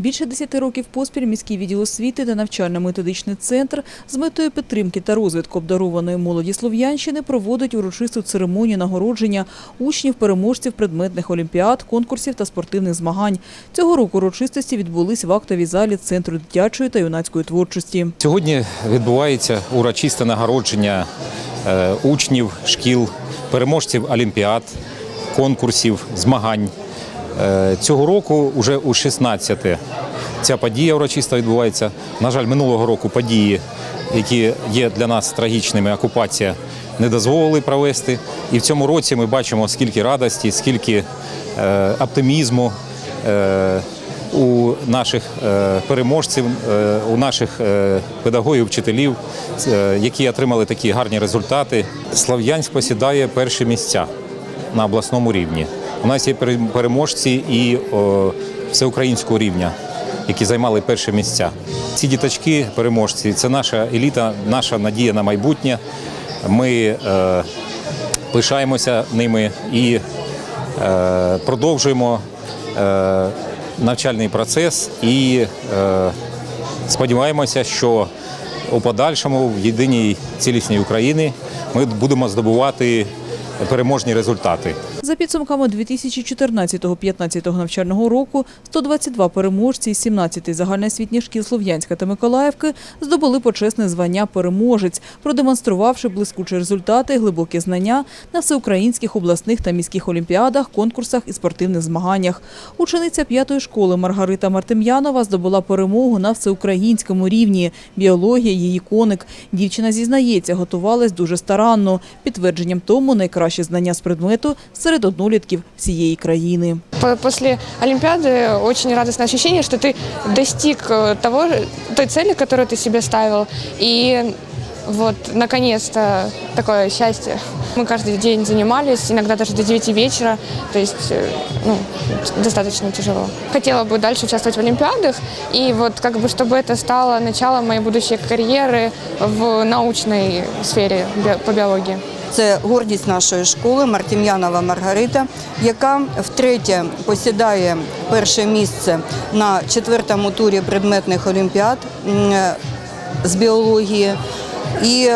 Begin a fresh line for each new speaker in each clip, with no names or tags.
Більше 10 років поспіль міський відділ освіти та навчально-методичний центр з метою підтримки та розвитку обдарованої молоді Слов'янщини проводить урочисту церемонію нагородження учнів-переможців предметних олімпіад, конкурсів та спортивних змагань. Цього року урочистості відбулись в актовій залі Центру дитячої та юнацької творчості.
Сьогодні відбувається урочисте нагородження е, учнів, шкіл, переможців олімпіад, конкурсів, змагань. Е, Цього року вже у 16-те ця подія урочиста відбувається. На жаль, минулого року події, які є для нас трагічними, окупація не дозволили провести. І в цьому році ми бачимо, скільки радості, скільки е, оптимізму. е, у наших переможців, у наших педагогів, вчителів, які отримали такі гарні результати. Слов'янськ посідає перші місця на обласному рівні. У нас є пере- переможці і всеукраїнського рівня, які займали перші місця. Ці діточки, переможці, це наша еліта, наша надія на майбутнє. Ми е, пишаємося ними і е, продовжуємо е, навчальний процес і сподіваємося, що у подальшому в єдиній цілісній Україні ми будемо здобувати переможні результати.
За підсумками 2014-15 навчального року 122 переможці із 17 загальноосвітніх шкіл Слов'янська та Миколаївки здобули почесне звання переможець, продемонструвавши блискучі результати глибокі знання на всеукраїнських обласних та міських олімпіадах, конкурсах і спортивних змаганнях. Учениця п'ятої школи Маргарита Мартем'янова здобула перемогу на всеукраїнському рівні. Біологія її коник. Дівчина зізнається, готувалась дуже старанно. Підтвердженням тому найкращі знання з предмету серед однолітків всієї країни.
По- После Олимпиады очень радостное ощущение, что ты достиг э, того, той цели, которую ты себе ставил. И вот, наконец-то, такое счастье. Мы каждый день занимались, иногда даже до 9 вечера, то есть, э, ну, достаточно тяжело. Хотела бы дальше участвовать в Олимпиадах, и вот как бы, чтобы это стало началом моей будущей карьеры в научной сфере би- по биологии.
Це гордість нашої школи Мартім'янова Маргарита, яка втретє посідає перше місце на четвертому турі предметних олімпіад з біології. І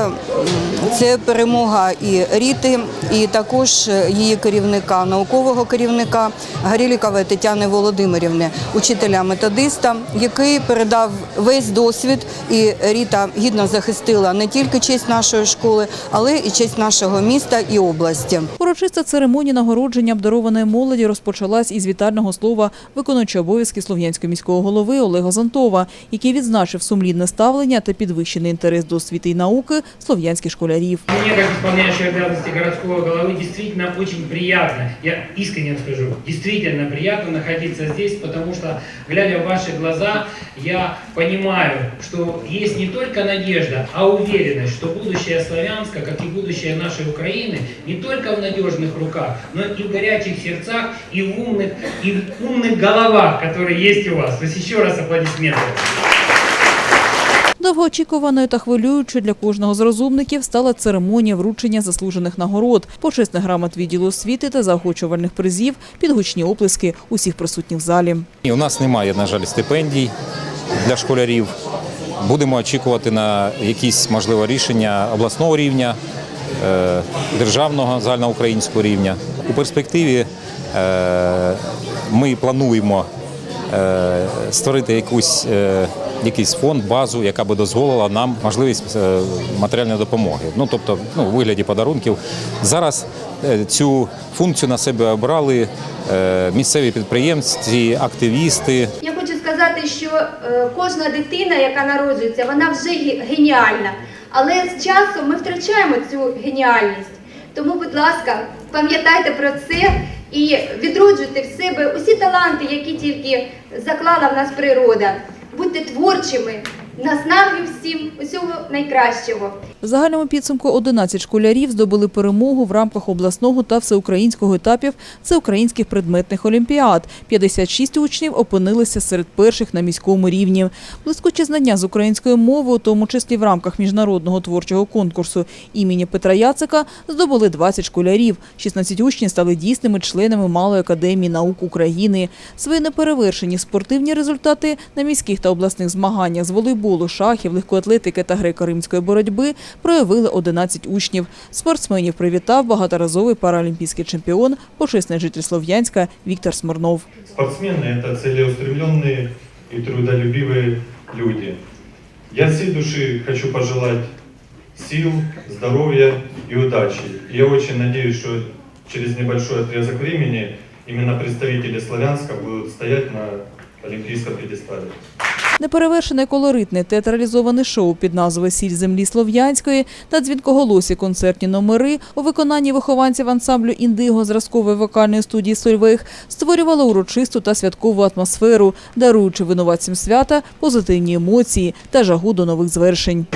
це перемога і Ріти, і також її керівника, наукового керівника Гарілікової Тетяни Володимирівни, учителя-методиста, який передав весь досвід. І Ріта гідно захистила не тільки честь нашої школи, але і честь нашого міста і області.
Урочиста церемонія нагородження обдарованої молоді розпочалась із вітального слова виконуючого обов'язки Слов'янського міського голови Олега Зонтова, який відзначив сумлінне ставлення та підвищений інтерес до освіти і науки слов'янських директорів.
Мені, як виконуючий обов'язки городського голови, дійсно дуже приємно, я искренне скажу, действительно приятно находиться здесь, потому что глядя в ваши глаза, я понимаю, что есть не только надежда, а уверенность, что будущее Славянска, как и будущее нашей Украины, не только в надежных руках, но и в горячих сердцах и в умних, і в умних головах, которые есть у вас. Ось ще раз аплодисменты.
Довгоочікуваною та хвилюючою для кожного з розумників стала церемонія вручення заслужених нагород, почесних грамот відділу освіти та заохочувальних призів під гучні оплески усіх присутніх в залі.
У нас немає, на жаль, стипендій для школярів. Будемо очікувати на якісь можливо рішення обласного рівня, е, державного загальноукраїнського рівня. У перспективі е, ми плануємо е, створити якусь, якийсь фонд, базу, яка би дозволила нам можливість е, матеріальної допомоги. Ну тобто, ну, у вигляді подарунків. Зараз е, цю функцію на себе обрали е, місцеві підприємці, активісти.
Я хочу сказати, що кожна дитина, яка народжується, вона вже геніальна. Але з часом ми втрачаємо цю геніальність. Тому, будь ласка, пам'ятайте про це і відроджуйте в себе усі таланти, які тільки заклала в нас природа. Будьте творчими Наснаги всім, усього найкращого.
В загальному підсумку 11 школярів здобули перемогу в рамках обласного та всеукраїнського етапів всеукраїнських предметних олімпіад. 56 учнів опинилися серед перших на міському рівні. Блискучі знання з української мови, у тому числі в рамках міжнародного творчого конкурсу імені Петра Яцика, здобули 20 школярів. 16 учнів стали дійсними членами Малої академії наук України. Свої неперевершені спортивні результати на міських та обласних змаганнях з волейболу, шахів, легкоатлетики та греко-римської боротьби проявили 11 учнів. Спортсменів привітав багаторазовий паралімпійський чемпіон, почесний житель Слов'янська Віктор Смирнов.
Спортсмены – это целеустремленные и трудолюбивые люди. Я всей души хочу пожелать сил, здоровья и удачи. И я очень надеюсь, что через небольшой отрезок времени именно представители Славянска будут стоять на олимпийском пьедестале.
Неперевершене колоритне театралізоване шоу під назвою Сіль землі Слов'янської та дзвінкоголосі концертні номери у виконанні вихованців ансамблю індиго зразкової вокальної студії Сольвейх створювало урочисту та святкову атмосферу, даруючи винуватцям свята позитивні емоції та жагу до нових звершень.